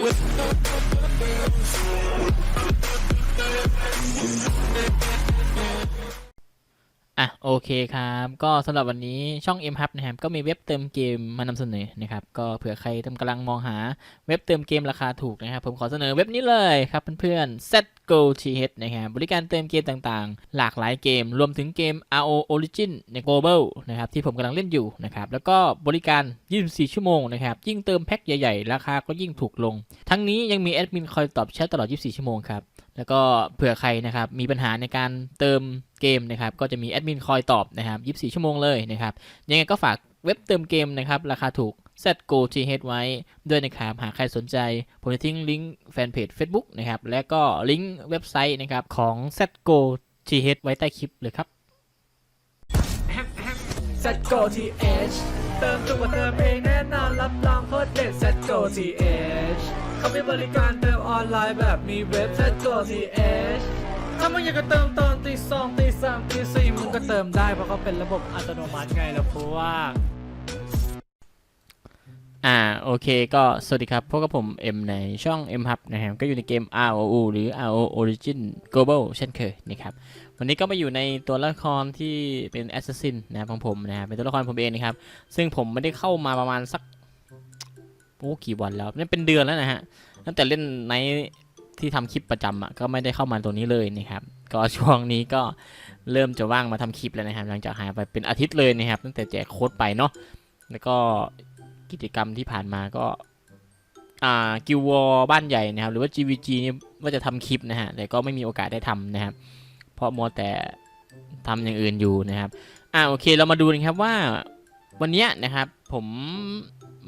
อะโอเคครับ ก็สำหรับวันนี้ช่อง M Hub นะครับก็มีเว็บเติมเกมมานำเสนอนะครับ ก็เผื่อใครกำลังมองหาเว็บเติมเกมราคาถูกนะครับ ผมขอเสนอเว็บนี้เลยครับเพื่อนๆ Go TH นะครับบริการเติมเกมต่างๆ หลากหลายเกม รวมถึงเกม RO Origin ใน Global นะครับที่ผมกำลังเล่นอยู่นะครับแล้วก็บริการ 24 ชั่วโมงนะครับยิ่งเติมแพ็คใหญ่ๆ ราคาก็ยิ่งถูกลง ทั้งนี้ยังมีแอดมินคอยตอบแชทตลอด 24 ชั่วโมงครับแล้วก็เผื่อใครนะครับมีปัญหาในการเติมเกมนะครับก็จะมีแอดมินคอยตอบนะครับ 24 ชั่วโมงเลยนะครับยังไงก็ฝากเว็บเติมเกมนะครับราคาถูก ZGO TH ไว้ด้วยนะครับหากใครสนใจ ผมจะทิ้งลิงก์แฟนเพจ Facebook นะครับ และก็ลิงก์เว็บไซต์นะครับของ ZGO TH ไว้ใต้คลิปเลยครับ Set Go TH เติมจุกกว่าเติมเองแน่นอนรับรองโคตรเด็ด Set Go TH เขามีบริการเติมออนไลน์แบบมีเว็บ Set Go TH ถ้ามึงอยากจะเติมตอนตีสองตีสามตีสี่มึงก็เติมได้เพราะเขาเป็นระบบอัตโนมัติไงล่ะพว่า อ่าโอเคก็สวัสดีครับพบกับผม M ในช่อง M Hub นะครับก็อยู่ในเกม ROU หรือ RO Origin Global เช่นเคยนะครับวันนี้ก็มาอยู่ในตัวละครที่เป็น Assassin นะครับของผมนะครับเป็นตัวละครผมเองนะครับซึ่งผมไม่ได้เข้ามาประมาณสักโอ้กี่วันแล้วนั่เป็นเดือนแล้วนะฮะตั้งแต่เล่นในที่ทำคลิปประจำอะก็ไม่ได้เข้ามาตัวนี้เลยนะครับก็ช่วงนี้ก็เริ่มจะว่างมาทำคลิปแล้วนะครับหลังจากหายไปเป็นอาทิตย์เลยนะครับตั้งแต่แจกโค้ดไปเนาะแล้วก็ กิจกรรมที่ผ่านมาก็อ่ากิววอบ้านใหญ่นะครับ หรือว่า GVG นี่ว่าจะทำคลิปนะฮะ แต่ก็ไม่มีโอกาสได้ทำนะครับ เพราะมัวแต่ทำอย่างอื่นอยู่นะครับ อ่าโอเคเรามาดูนะครับว่าวันเนี้ยนะครับผม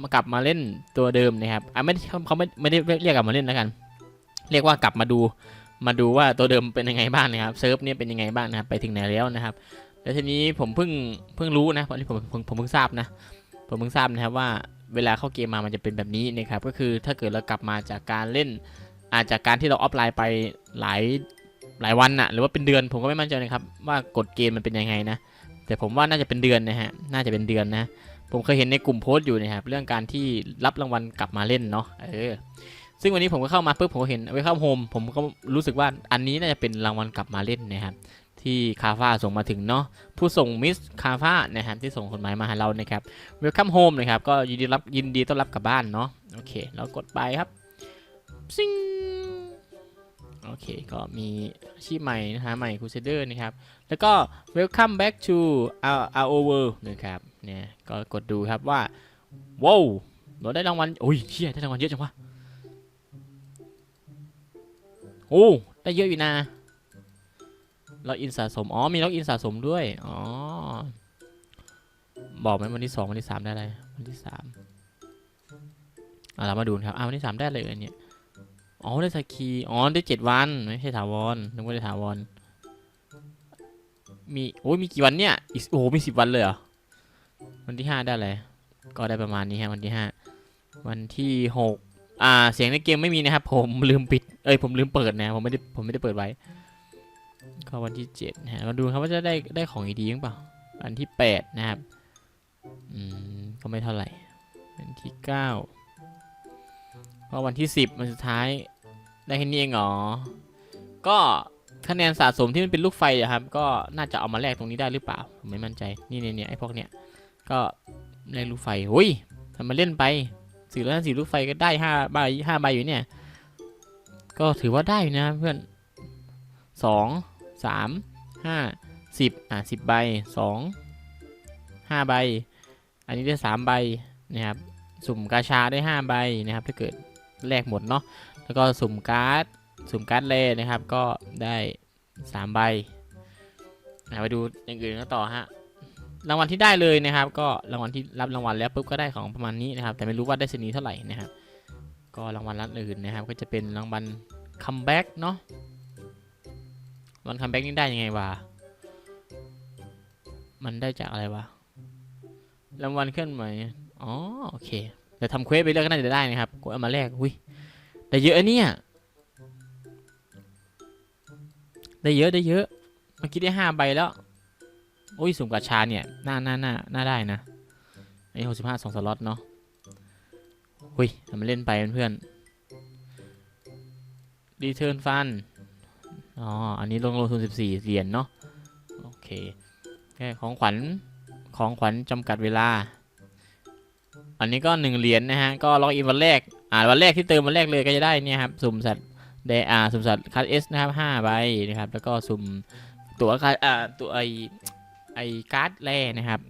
มากลับมาเล่นตัวเดิมนะครับอ่าไม่เขาไม่ไม่ได้เรียกกลับมาเล่นแล้วกัน เรียกว่ากลับมาดูมาดูว่าตัวเดิมเป็นยังไงบ้างนะครับเซิร์ฟเนี่ยเป็นยังไงบ้างนะครับไปถึงไหนแล้วนะครับแล้วทีนี้ผมเพิ่งเพิ่งรู้นะวันนี้ผมผมผมเพิ่งทราบนะ ผมเพิ่งทราบนะครับว่าเวลาเข้าเกมมามันจะเป็นแบบนี้นะครับก็คือถ้าเกิดเรากลับมาจากการเล่น อาจจากการที่เราออฟไลน์ไปหลายหลายวันน่ะหรือว่าเป็นเดือนผมก็ไม่มั่นใจนะครับว่ากฎเกมมันเป็นยังไงนะแต่ผมว่าน่าจะเป็นเดือนนะฮะน่าจะเป็นเดือนนะผมเคยเห็นในกลุ่มโพสต์อยู่นะครับเรื่องการที่รับรางวัลกลับมาเล่นเนาะเออซึ่งวันนี้ผมก็เข้ามาปุ๊บผมก็เห็นเวเข้าโฮมผมก็รู้สึกว่าอันนี้น่าจะเป็นรางวัลกลับมาเล่นนะครับ ที่คาฟาส่งมาถึงเนาะผู้ส่งมิสคาฟ้านะครับที่ส่งคนหมายมาหาเรานะครับ Welcome Home นะครับก็ยินดีรับยินดีต้อนรับกลับบ้านเนาะโอเคเรากดไปครับซิงโอเค ก็มีอาชีพใหม่นะฮะใหม่ Crusader นะครับ แล้วก็ Welcome back to our our world นะครับเนี่ยก็กดดูครับว่าว้าวเราได้รางวัลโอ้ยเชี่ยได้รางวัลเยอะจังวะโอ้ได้เยอะอยู่นะ ล็อกอินสะสม อ๋อ มีล็อกอินสะสมด้วย อ๋อ บอกไหมวันที่สองวันที่สามได้อะไร วันที่สามอะเรามาดูนะครับ อ่าวันที่สามได้เลยอันเนี้ยอ๋อ ได้สกีอ๋อ ได้เจ็ดวัน ไม่ใช่ถาวรนึกว่าได้ถาวร มี โอ้ยมีกี่วันเนี่ย อีก โอ้โหมีสิบวันเลยเหรอ วันที่ห้าได้อะไร ก็ได้ประมาณนี้ฮะ วันที่ห้า วันที่หกอ่า เสียงในเกมไม่มีนะครับ ผมลืมปิด เอ้ย ผมลืมเปิดนะ ผมไม่ได้ ผมไม่ได้เปิดไว้ ก็วันที่เจ็ดนะฮะมาดูครับว่าจะได้ได้ของดีๆหรือเปล่าวันที่แปดนะครับ อืม ก็ไม่เท่าไหร่วันที่เก้าก็วันที่สิบวันสุดท้าย ได้แค่นี้เองเหรอ ก็คะแนนสะสมที่มันเป็นลูกไฟอะครับ ก็น่าจะเอามาแลกตรงนี้ได้หรือเปล่า ผมไม่มั่นใจ นี่เนี่ยไอ้พวกเนี้ย ก็แลกลูกไฟอุ้ยทำมาเล่นไปสี่ร้อยห้าสิบลูกไฟก็ได้ห้าใบห้าใบอยู่เนี่ย ก็ถือว่าได้นะเพื่อนสอง สามห้าสิบอะสิบใบสองห้าใบ อันนี้ได้สามใบนะครับ สุ่มกาชาได้ห้าใบนะครับ ถ้าเกิดแลกหมดเนาะ แล้วก็สุ่มการ์ด สุ่มการ์ดเลนะครับ ก็ได้สามใบอะไปดูอย่างอื่นกันต่อฮะ รางวัลที่ได้เลยนะครับ ก็รางวัลที่รับรางวัลแล้วปุ๊บก็ได้ของประมาณนี้นะครับ แต่ไม่รู้ว่าได้ชนีเท่าไหร่นะครับ ก็รางวัลรัดอื่นนะครับ ก็จะเป็นรางวัลคัมแบ็กเนาะ วันคัมแบ็กนี่ได้ยังไงวะ มันได้จากอะไรวะรางวัลเคลื่อนไหวอ๋อโอเคเดี๋ยวทำเควสไปเรื่อยก็น่าจะได้นะครับกดเอามาแลกอุ้ยได้เยอะอะเนี่ยได้เยอะได้เยอะเมื่อกี้ได้ห้าใบแล้วอุ้ยสุ่มกาชาเนี่ยน่าน่าน่าน่าได้นะอันนี้หกสิบห้าสองสล็อตเนาะอุ้ยทำมาเล่นไปเพื่อนรีเทิร์นฟัน อ๋อ อันนี้ลงลงทุน 14 เหรียญเนาะ โอเคแค่ของขวัญ ของขวัญจำกัดเวลา อันนี้ก็ 1 เหรียญนะฮะ ก็ล็อกอินวันแรก อ่า วันแรกที่เติมวันแรกเลยก็จะได้เนี่ยครับ สุ่มสัตว์เดอาสุ่มสัตว์คัสเอสนะครับ5ใบนะครับ แล้วก็สุ่มตัวคัสอ่า ตัวไอไอการ์ดแร่นะครับ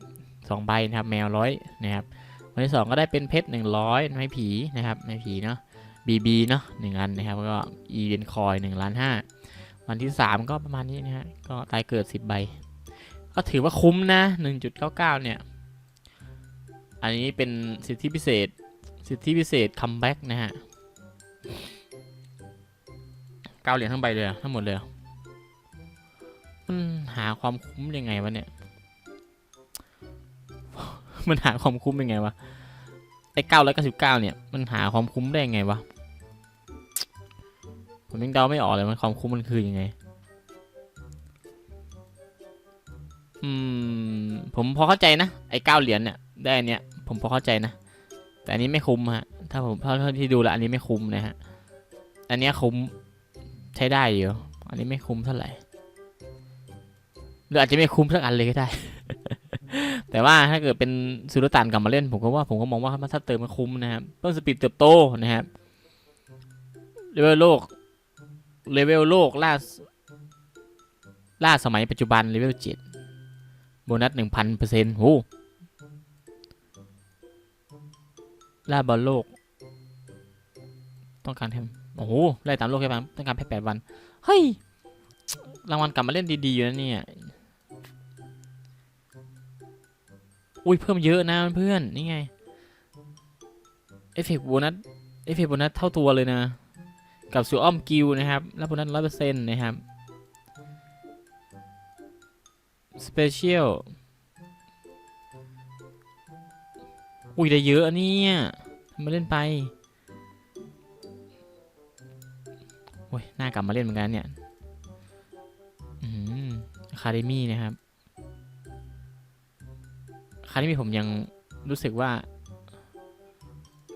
สองใบนะครับ แมวร้อยนะครับ วันที่สองก็ได้เป็นเพชรหนึ่งร้อยไม้ผีนะครับไม้ผีเนาะบีบีเนาะหนึ่งอันนะครับ แล้วก็อีเวนคอยหนึ่งล้านห้า วันที่สามก็ประมาณนี้นะฮะ ก็ตายเกิดสิบใบ ก็ถือว่าคุ้มนะหนึ่งจุดเก้าเก้าเนี่ย อันนี้เป็นสิทธิพิเศษ สิทธิพิเศษคัมแบ็กนะฮะเก้าเหรียญทั้งใบเลยทั้งหมดเลยมันหาความคุ้มยังไงวะเนี่ย มันหาความคุ้มยังไงวะไอ้เก้าร้อยเก้าสิบเก้าเนี่ย มันหาความคุ้มได้ยังไงวะ ผมยังเดาไม่ออกเลยมันความคุ้มมันคือยังไง อืม ผมพอเข้าใจนะ ไอ้เก้าเหรียญเนี่ย ได้อันเนี่ยผมพอเข้าใจนะ แต่อันนี้ไม่คุ้มฮะ ถ้าผมเท่าที่ดูแล้วอันนี้ไม่คุ้มนะฮะ อันเนี้ยคุ้มใช้ได้อยู่ อันนี้ไม่คุ้มเท่าไหร่ หรืออาจจะไม่คุ้มสักอันเลยก็ได้ แต่ว่าถ้าเกิดเป็นซูรุตันกลับมาเล่น ผมก็ว่าผมก็มองว่าถ้าเติมมันคุ้มนะครับ เพิ่มสปีดเติบโตนะครับเลเวลโลก เลเวลโลกล่าสล่าสมัยปัจจุบันเลเวลเจ็ดโบนัสหนึ่งพันเปอร์เซ็นต์โหล่าบอลโลก ต้องการแค่โอ้โหไล่ตามโลกแค่ปันต้องการแค่แปดวัน เฮ้ย รางวัลกลับมาเล่นดีๆอยู่นะเนี่ย อุ้ยเพิ่มเยอะนะเพื่อน นี่ไง เอฟเฟกต์โบนัส เอฟเฟกต์โบนัสเท่าตัวเลยนะ กับซูออมกิลนะครับแล้วโบนัสร้อยเปอร์เซ็นต์นะครับสเปเชียลอุ้ยได้เยอะอะเนี่ยทำมาเล่นไปโอ้ยน่ากลับมาเล่นเหมือนกันเนี่ยอืมคาเดมี่นะครับครั้งนี้ผมยังรู้สึกว่า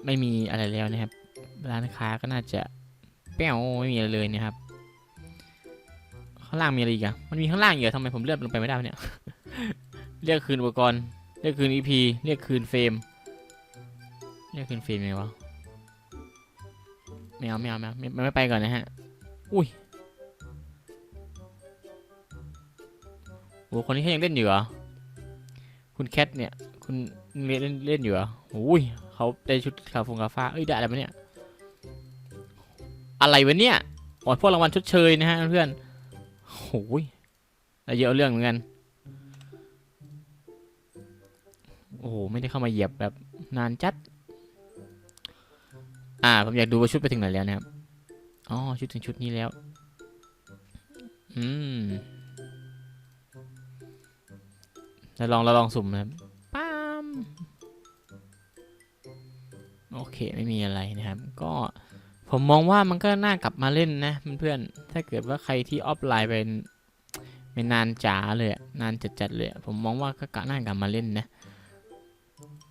ไม่มีอะไรแล้วนะครับ ร้านค้าก็น่าจะ แป้วไม่มีอะไรเลยนะครับ ข้างล่างมีอะไรอีกอะมันมีข้างล่างเยอะทำไมผมเลือกลงไปไม่ได้เนี่ย เรียกคืนอุปกรณ์ เรียกคืน EP เรียกคืนเฟรม เรียกคืนเฟรมไงวะไม่เอาไม่เอาไม่เอาไม่ไม่ไปก่อนนะฮะ อุ้ยโอ้คนนี้เขายังเล่นอยู่เหรอ คุณแคทเนี่ย คุณเล่นเล่นเล่นอยู่เหรอโอ้ยเขาได้ชุดคาฟงคาฟ้าเอ้ยได้อะไรมาเนี่ย อะไรวะเนี่ยอ๋อพวกรางวัลชดเชยนะฮะเพื่อนโอ้ยได้เยอะเรื่องเหมือนกัน โอ้โห ไม่ได้เข้ามาเหยียบแบบนานจัด อ่า ผมอยากดูว่าชุดไปถึงไหนแล้วนะครับ อ๋อ ชุดถึงชุดนี้แล้ว อืมเราลองเราลองสุ่มนะครับปั๊มโอเค ไม่มีอะไรนะครับ ก็ ผมมองว่ามันก็น่ากลับมาเล่นนะเพื่อนๆ ถ้าเกิดว่าใครที่ออฟไลน์เป็นเป็นานจ๋าเลยนานจัดๆเลย ผมมองว่าก็กะน่ากลับมาเล่นนะ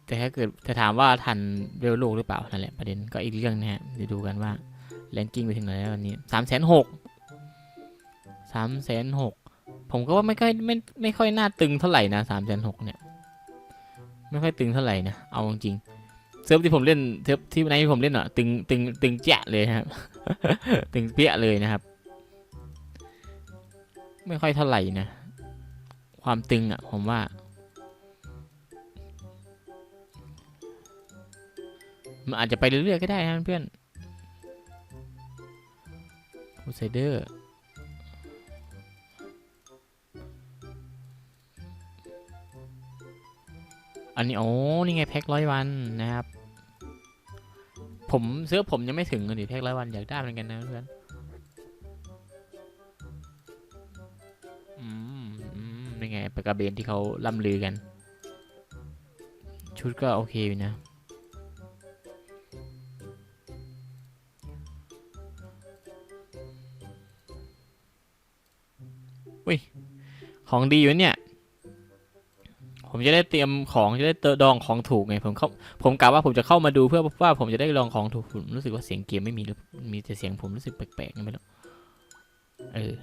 แต่ถ้าเกิดจะถามว่าทันเวลโลกหรือเปล่านั่นแหละประเด็นก็อีกเรื่องนะฮะเดี๋ยวดูกันว่าแรงกิ้งไปถึงไหนแล้ววันนี้สามแสนหกสามแสนหกผมก็ว่าไม่ค่อยไม่ไม่ค่อยน่าตึงเท่าไหร่นะสามแสนหกเนี่ย ไม่ค่อยตึงเท่าไหร่นะ เอาจริงๆ เซิร์ฟที่ผมเล่นเซิร์ฟที่ในที่ผมเล่นอะตึงตึงตึงแจ๊ะเลยนะครับ ตึงเปี้ยเลยนะครับ ไม่ค่อยเท่าไหร่นะ ความตึงอะ ผมว่า มันอาจจะไปเรื่อยๆก็ได้นะเพื่อนคูไซเดอร์ อันนี้โอ้นี่ไงแพ็คร้อยวันนะครับ ผมเสื้อผมยังไม่ถึงเลยแพ็คร้อยวันอยากได้เหมือนกันนะเพื่อนอืมอืมนี่ไงปากกาเบนที่เขาล่ำลือกัน ชุดก็โอเคอยู่นะอุ้ยของดีอยู่เนี่ย ผมจะได้เตรียมของจะได้เตอดองของถูกไงผมเข้าผมกะว่าผมจะเข้ามาดูเพื่อว่าผมจะได้ลองของถูกผมรู้สึกว่าเสียงเกมไม่มีหรือมีแต่เสียงผมรู้สึกแปลกๆไงไม่รู้เออ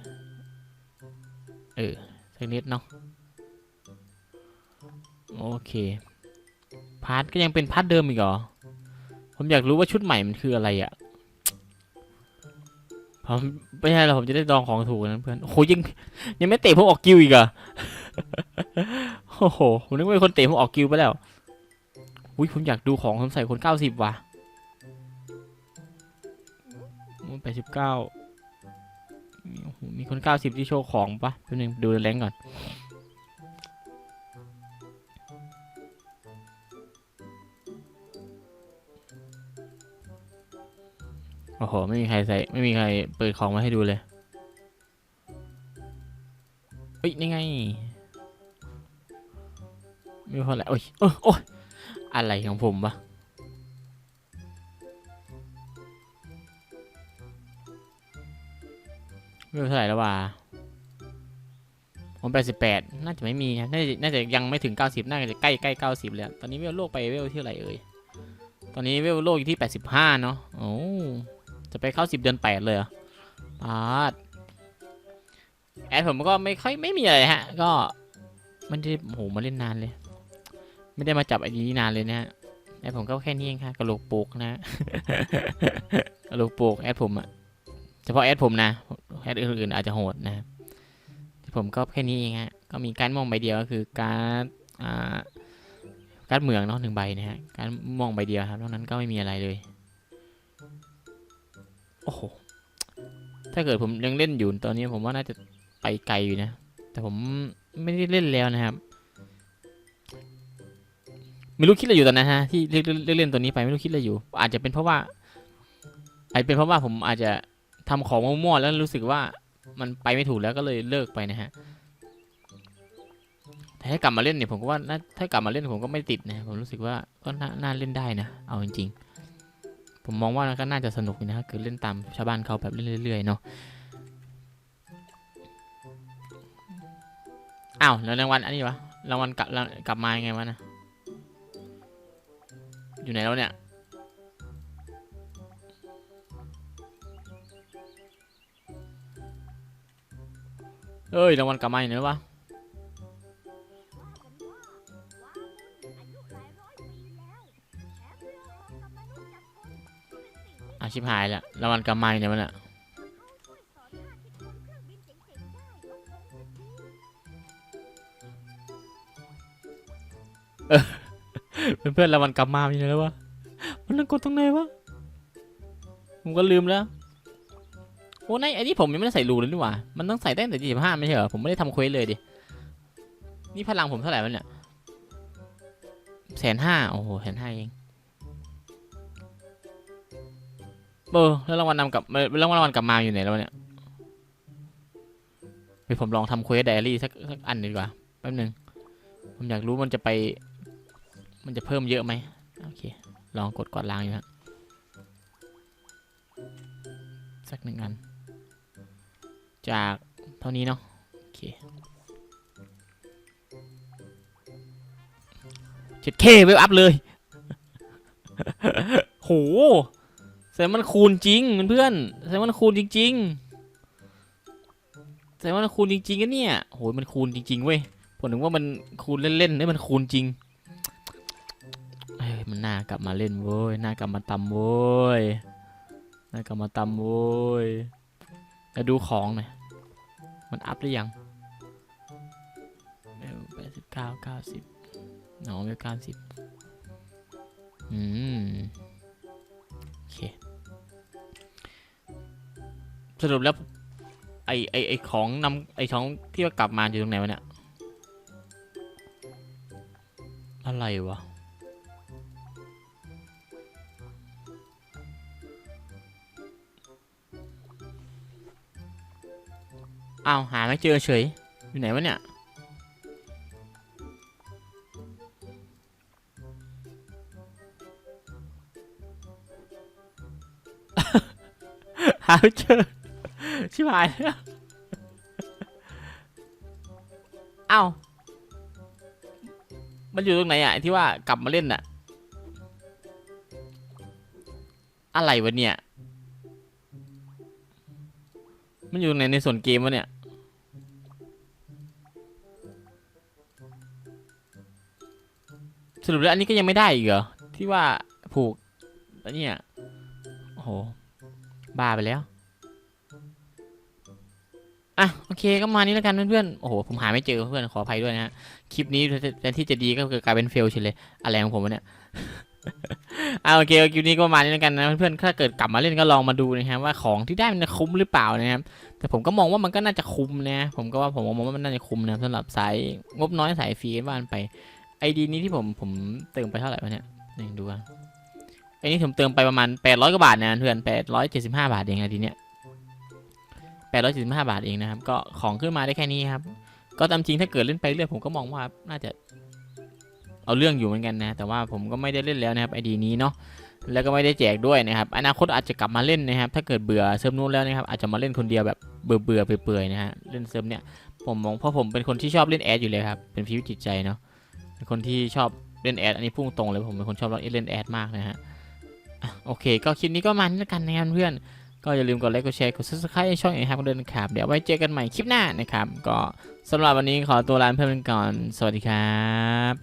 เออสักนิดเนาะโอเคพาร์ทก็ยังเป็นพาร์ทเดิมอีกเหรอผมอยากรู้ว่าชุดใหม่มันคืออะไรอะ่ะ ผมไม่ใช่หรอกผมจะได้ลองของถูกนะเพื่อนโอ้โหยังยังไม่เตะผมออกกิวอีกอะโอ้โหผมนึกว่าเป็นคนเตะผมออกกิวไปแล้วอุ้ยผมอยากดูของผมใส่คนเก้าสิบว่ะแปดสิบเก้ามีคนเก้าสิบที่โชว์ของปะแป๊บนึงดูแรงก่อน โอ้โห ไม่มีใครใส่ ไม่มีใครเปิดของมาให้ดูเลย เฮ้ย นี่ไงไม่พอแล้วโอ้ยโอ้ยอะไรของผมวะไม่รู้เท่าไหร่แล้ววะผมแปดสิบแปดน่าจะไม่มีน่าจะน่าจะยังไม่ถึงเก้าสิบน่าจะใกล้ใกล้เก้าสิบแล้ว ตอนนี้เวลโลกไปเวลที่ไหร่เอ่ย ตอนนี้เวลโลกอยู่ที่แปดสิบห้าเนาะ โอ้ จะไปเข้าสิบเดือนแปดเลยอปาดแอดผมก็ไม่ค่อยไม่มีอะไรฮะ ก็มันจะโหมาเล่นนานเลย ไม่ได้มาจับไอ้นี้นานเลยนะฮะแอดผมก็แค่นี้เองค่ะกระโหลกโปกนะกระโหลกโปกแอดผมอะเฉพาะแอดผมนะแอดอื่นๆอาจจะโหดนะผมก็แค่นี้เองฮะก็มีการมองใบเดียวก็คือการอ่าการเหมืองเนาะหนึ่งใบนะฮะการมองใบเดียวครับนอกนั้นก็ไม่มีอะไรเลย โอ้โห ถ้าเกิดผมยังเล่นอยู่ตอนนี้ผมว่าน่าจะไปไกลอยู่นะ แต่ผมไม่ได้เล่นแล้วนะครับ ไม่รู้คิดอะไรอยู่ตอนนั้นฮะที่เล่นเล่นเล่นตัวนี้ไปไม่รู้คิดอะไรอยู่ อาจจะเป็นเพราะว่า อาจจะเป็นเพราะว่าผมอาจจะทำของมั่วๆแล้วรู้สึกว่ามันไปไม่ถูกแล้วก็เลยเลิกไปนะฮะแต่ถ้ากลับมาเล่นเนี่ยผมก็ว่าถ้ากลับมาเล่นผมก็ไม่ติดนะผมรู้สึกว่าก็น่าน่าเล่นได้นะ เอาจริงๆ ผมมองว่าก็น่าจะสนุกนะคือเล่นตามชาวบ้านเขาแบบเรื่อยๆเนาะอ้าวแล้วรางวัลอันนี้วะรางวัลกลับกลับมายังไงวะนะอยู่ไหนแล้วเนี่ยเอ้ยรางวัลกลับมาอยู่ไหนแล้ววะ อาชิบหายละรางวัลกลับมาอยู่ไหนวะเนี่ยเพื่อนๆรางวัลกลับมาอยู่ไหนแล้ววะ มันต้องกดตรงไหนวะ ผมก็ลืมแล้ว โอ้ในไอ้นี่ผมยังไม่ได้ใส่รูเลยนี่หว่า มันต้องใส่ได้ตั้งแต่ยี่สิบห้าไม่ใช่เหรอ ผมไม่ได้ทำเควสเลยดิ นี่พลังผมเท่าไหร่วะเนี่ยแสนห้าโอ้โหแสนห้าเอง เออแล้วรางวัลนำกลับแล้วรางวัลกลับมาอยู่ไหนแล้วเนี่ยเฮ้ยผมลองทำเควสไดอารี่สักสักอันดีกว่าแป๊บนึงผมอยากรู้มันจะไป มันจะเพิ่มเยอะไหมโอเค ลองกดกวาดล้างอยู่ฮะสักหนึ่งอัน จากเท่านี้เนาะโอเคเจ็ดเคเวลอัพเลย โห แสดงมันคูณจริงเพื่อนแสดงมันคูณจริงๆแสดงว่มันคูณจริงๆกันเนี่ยโหมันคูณจริงๆเว้ยผมนึกว่ามันคูณเล่นๆนี่มันคูณจริงเฮ้ยมันน่ากลับมาเล่นโว้ยน่ากลับมาตำโว้ยน่ากลับมาตำโว้ยแล้วดูของหน่อยมันอัพหรือยังแปดสิบเก้าเก้าสิบหนอเวลเก้าสิบอืม สรุปแล้ว ไอไอไอของนำไอของที่ว่ากลับมาอยู่ตรงไหนวะเนี่ย อะไรวะอ้าวหาไม่เจอเฉย อยู่ไหนวะเนี่ย หาไม่เจอ ชิบหายแล้วอ้าวมันอยู่ตรงไหนอะที่ว่ากลับมาเล่นอะอะไรวะเนี่ย มันอยู่ตรงไหนในส่วนเกมวะเนี่ย สรุปแล้วอันนี้ก็ยังไม่ได้อีกเหรอ ที่ว่าผูกอันเนี้ยโอ้โห บ้าไปแล้ว โอเคก็มานี้แล้วกันเพื่อนๆ โอ้โห ผมหาไม่เจอเพื่อนขออภัยด้วยนะฮะ คลิปนี้แทนที่จะดีก็กลายเป็นเฟลเฉยเลย อะไรของผมวะเนี่ยอ่าโอเคคลิปนี้ก็ประมาณนี้แล้วกันนะเพื่อนๆ ถ้าเกิดกลับมาเล่นก็ลองมาดูนะครับว่าของที่ได้มันคุ้มหรือเปล่านะครับ แต่ผมก็มองว่ามันก็น่าจะคุ้มนะ ผมก็ว่าผมมองว่ามันน่าจะคุ้มนะสำหรับสายงบน้อยสายฟรีบ้านไป ไอดีนี้ที่ผมผมเติมไปเท่าไหร่วะเนี่ยนี่ดูกันไอนี้ผมเติมไปประมาณ800กว่าบาทนะเพื่อน875 บาทเองไอดีเนี้ย 875 บาทเองนะครับ ก็ของขึ้นมาได้แค่นี้ครับ ก็ตามจริงถ้าเกิดเล่นไปเรื่อยผมก็มองว่าน่าจะเอาเรื่องอยู่เหมือนกันนะ แต่ว่าผมก็ไม่ได้เล่นแล้วนะครับไอดีนี้เนาะ แล้วก็ไม่ได้แจกด้วยนะครับ อนาคตอาจจะกลับมาเล่นนะครับ ถ้าเกิดเบื่อเซิร์ฟนู้นแล้วนะครับ อาจจะมาเล่นคนเดียวแบบเบื่อเบื่อๆเปื่อยๆนะฮะ เล่นเซิร์ฟเนี่ย ผมมองเพราะผมเป็นคนที่ชอบเล่นแอดอยู่เลยครับ เป็นชีวิตจิตใจเนาะ เป็นคนที่ชอบเล่นแอด อันนี้พุ่งตรงเลยผมเป็นคนชอบเล่นแอดมากนะฮะโอเค ก็คลิปนี้ก็มานี้แล้วกันนะครับเพื่อน ก็อย่าลืมกดไลค์กดแชร์กด subscribe ช่องอย่ครับเดินครับ เดี๋ยวไว้เจอกันใหม่คลิปหน้านะครับ ก็สำหรับวันนี้ขอตัวลาเพื่อนกันก่อน สวัสดีครับ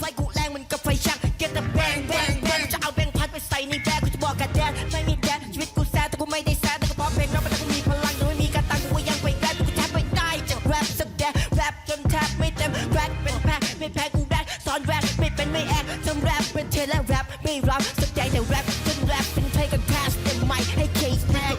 ไฟกูแรงมันกัไฟชักเกตแบงแบงแบงจะเอาแบงพัดไปใส่ในแบงกูจะบอกกับแดนไม่มีแดนชีวิตกูแซ่แต่กูไม่ได้แซ่แต่กูพอเพลงรับแต่กูมีพลังยังไม่มีการตังกูยังไปได้กูแทบไม่ได้จะแรปสักแดนแรปจนแทบไม่เต็มแรปเป็นแพ้ไม่แพ้กูแรปสอนแรปไม่เป็นไม่แอคทำแรปเป็นเทแลแรป ไม่รับสนใจแต่แร็ป